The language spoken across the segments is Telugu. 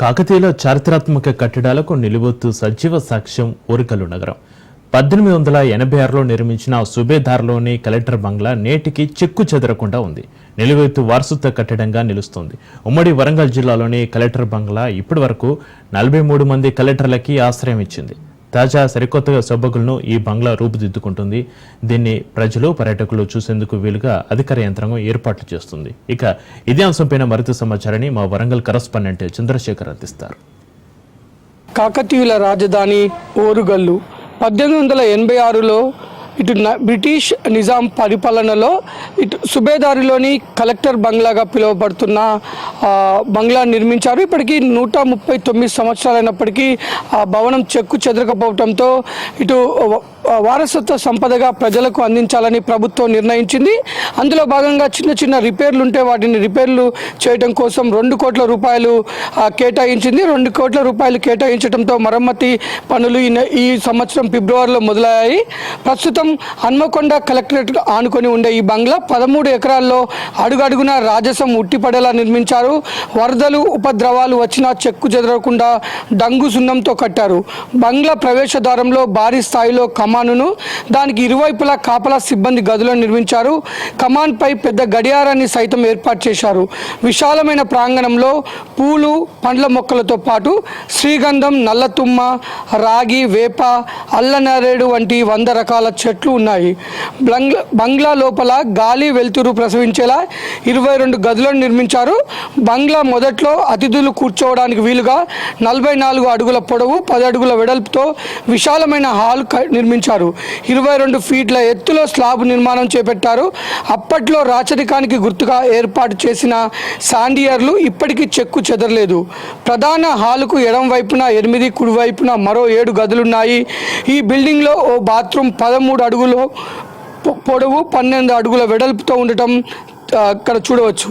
కాకతీయుల చారిత్రాత్మక కట్టడాలకు నిలువెత్తు సజీవ సాక్ష్యం ఓరికలు నగరం. పద్దెనిమిది వందల ఎనభై ఆరులో నిర్మించిన సుబేదార్లోని కలెక్టర్ బంగ్లా నేటికి చెక్కు చెదరకుండా ఉంది. నిలువెత్తు వారసత్వ కట్టడంగా నిలుస్తుంది. ఉమ్మడి వరంగల్ జిల్లాలోని కలెక్టర్ బంగ్లా ఇప్పటి వరకు నలభై మూడు మంది కలెక్టర్లకి ఆశ్రయం ఇచ్చింది. తాజా సరికొత్తగా సొబ్బగులను ఈ బంగ్లా రూపుదిద్దుకుంటుంది. దీన్ని ప్రజలు పర్యాటకులు చూసేందుకు వీలుగా అధికార యంత్రాంగం ఏర్పాట్లు చేస్తుంది. ఇక ఇదే అంశంపైన మరింత సమాచారాన్ని మా వరంగల్ కరస్పాండెంట్ చంద్రశేఖర్ అందిస్తారు. కాకతీయుల రాజధాని ఓరుగల్లు. పద్దెనిమిది వందల ఎనభై ఆరులో ఇటు బ్రిటిష్ నిజాం పరిపాలనలో ఇటు సుబేదారిలోని కలెక్టర్ బంగ్లాగా పిలువబడుతున్న బంగ్లా నిర్మించారు. ఇప్పటికీ నూట ముప్పై తొమ్మిది సంవత్సరాలైనప్పటికీ ఆ భవనం చెక్కు చెదరకపోవడంతో ఇటు వారసత్వ సంపదగా ప్రజలకు అందించాలని ప్రభుత్వం నిర్ణయించింది. అందులో భాగంగా చిన్న చిన్న రిపేర్లు ఉంటే వాటిని రిపేర్లు చేయడం కోసం రెండు కోట్ల రూపాయలు కేటాయించింది. రెండు కోట్ల రూపాయలు కేటాయించడంతో మరమ్మతి పనులు ఈ ఈ సంవత్సరం ఫిబ్రవరిలో మొదలయ్యాయి. ప్రస్తుతం హన్మకొండ కలెక్టరేట్ ఆనుకొని ఉండే ఈ బంగ్లా పదమూడు ఎకరాల్లో అడుగడుగున రాజసం ఉట్టిపడేలా నిర్మించారు. వరదలు ఉపద్రవాలు వచ్చినా చెక్కు చెదరకుండా డంగు సున్నంతో కట్టారు. బంగ్లా ప్రవేశద్వారంలో భారీ స్థాయిలో కమానును దానికి ఇరువైపులా కాపలా సిబ్బంది గదులను నిర్మించారు. కమాన్పై పెద్ద గడియారాన్ని సైతం ఏర్పాటు చేశారు. విశాలమైన ప్రాంగణంలో పూలు పండ్ల మొక్కలతో పాటు శ్రీగంధం నల్లతుమ్మ రాగి వేప అల్లనరేడు వంటి వంద రకాల చెట్లు ఉన్నాయి. బంగ్లా బంగ్లా లోపల గాలి వెలుతురు ప్రసవించేలా ఇరవై రెండు గదులను నిర్మించారు. బంగ్లా మొదట్లో అతిథులు కూర్చోవడానికి వీలుగా నలభై నాలుగు అడుగుల పొడవు పది అడుగుల వెడల్పుతో విశాలమైన హాల్ నిర్మించారు. ఇరవై రెండు ఫీట్ల ఎత్తులో స్లాబ్ నిర్మాణం చేపట్టారు. అప్పట్లో రాచరికానికి గుర్తుగా ఏర్పాటు చేసిన శాండియర్లు ఇప్పటికీ చెక్కు చెదరలేదు. ప్రధాన హాలుకు ఎడం వైపున ఎనిమిది కుడివైపున మరో ఏడు గదులున్నాయి. ఈ బిల్డింగ్లో ఓ బాత్రూమ్ పదమూడు అడుగులు పొడవు పన్నెండు అడుగుల వెడల్పుతో ఉండటం అక్కడ చూడవచ్చు.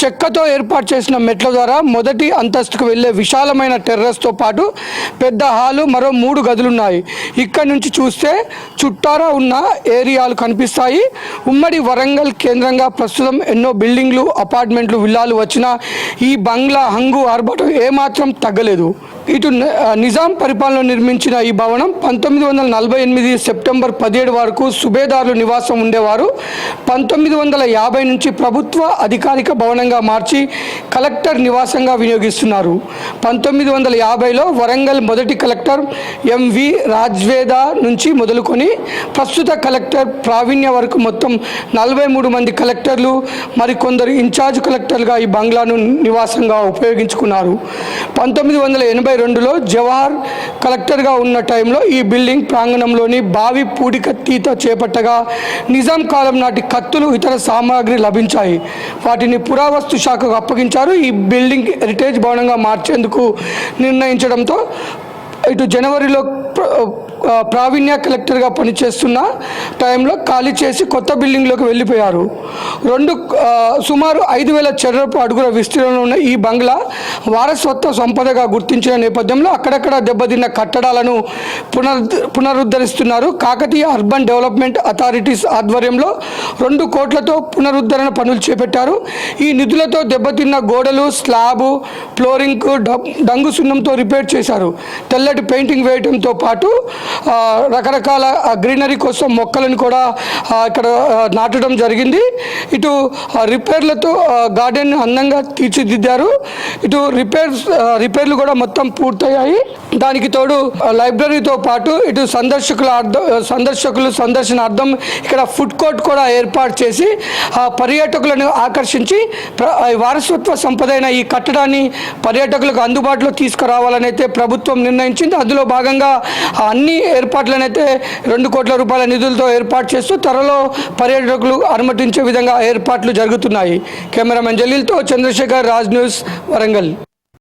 చెక్కతో ఏర్పాటు చేసిన మెట్ల ద్వారా మొదటి అంతస్తుకు వెళ్ళే విశాలమైన టెర్రస్తో పాటు పెద్ద హాలు మరో మూడు గదులున్నాయి. ఇక్కడ నుంచి చూస్తే చుట్టారా ఉన్న ఏరియాలు కనిపిస్తాయి. ఉమ్మడి వరంగల్ కేంద్రంగా ప్రస్తుతం ఎన్నో బిల్డింగ్లు అపార్ట్మెంట్లు విల్లాలు వచ్చినా ఈ బంగ్లా హంగు ఆర్భటం ఏమాత్రం తగ్గలేదు. ఇటు నిజాం పరిపాలన నిర్మించిన ఈ భవనం పంతొమ్మిది వందల నలభై ఎనిమిది సెప్టెంబర్ పదిహేడు వరకు సుబేదారులు నివాసం ఉండేవారు. పంతొమ్మిది వందల యాభై నుంచి ప్రభుత్వ అధికారిక భవనంగా మార్చి కలెక్టర్ నివాసంగా వినియోగిస్తున్నారు. పంతొమ్మిది వందల యాభైలో వరంగల్ మొదటి కలెక్టర్ ఎంవి రాజ్వేద నుంచి మొదలుకొని ప్రస్తుత కలెక్టర్ ప్రావీణ్య వరకు మొత్తం నలభై మూడు మంది కలెక్టర్లు మరికొందరు ఇన్ఛార్జ్ కలెక్టర్గా ఈ బంగ్లాను నివాసంగా ఉపయోగించుకున్నారు. పంతొమ్మిది వందల ఎనభై రెండులో జవహర్ కలెక్టర్గా ఉన్న టైంలో ఈ బిల్డింగ్ ప్రాంగణంలోని బావి పూడిక తీత చేపట్టగా నిజాం కాలం నాటి కత్తులు ఇతర సామాగ్రి లభించాయి. వాటిని పురావస్తు శాఖకు అప్పగించారు. ఈ బిల్డింగ్ హెరిటేజ్ భవనంగా మార్చేందుకు నిర్ణయించడంతో ఇటు జనవరిలో ప్రావీణ్య కలెక్టర్గా పనిచేస్తున్న టైంలో ఖాళీ చేసి కొత్త బిల్డింగ్లోకి వెళ్ళిపోయారు. రెండు సుమారు ఐదు వేల చదరపు అడుగుల విస్తీర్ణంలో ఉన్న ఈ బంగ్లా వారసత్వ సంపదగా గుర్తించిన నేపథ్యంలో అక్కడక్కడ దెబ్బతిన్న కట్టడాలను పునర్ పునరుద్ధరిస్తున్నారు. కాకతీయ అర్బన్ డెవలప్మెంట్ అథారిటీస్ ఆధ్వర్యంలో రెండు కోట్లతో పునరుద్ధరణ పనులు చేపట్టారు. ఈ నిధులతో దెబ్బతిన్న గోడలు స్లాబు ఫ్లోరింగ్ డంగు సున్నంతో రిపేర్ చేశారు. తెల్ల తెల్లటి పెయింటింగ్ వేయడంతో పాటు రకరకాల గ్రీనరీ కోసం మొక్కలను కూడా ఇక్కడ నాటడం జరిగింది. ఇటు రిపేర్లతో గార్డెన్ అందంగా తీర్చిదిద్దారు. ఇటు రిపేర్స్ రిపేర్లు కూడా మొత్తం పూర్తయ్యాయి. దానికి తోడు లైబ్రరీతో పాటు ఇటు సందర్శకుల అర్థం సందర్శకులు సందర్శనార్థం ఇక్కడ ఫుడ్ కోర్ట్ కూడా ఏర్పాటు చేసి ఆ పర్యాటకులను ఆకర్షించి వారసత్వ సంపద అయిన ఈ కట్టడాన్ని పర్యాటకులకు అందుబాటులో తీసుకురావాలని అయితే ప్రభుత్వం నిర్ణయించింది. అందులో భాగంగా ఆ అన్ని ఏర్పాట్లనైతే రెండు కోట్ల రూపాయల నిధులతో ఏర్పాటు చేస్తూ త్వరలో పర్యాటకులు అనుమతించే విధంగా ఏర్పాట్లు జరుగుతున్నాయి. కెమెరామెన్ జలీల్తో చంద్రశేఖర్ రాజ్ న్యూస్ వరంగల్.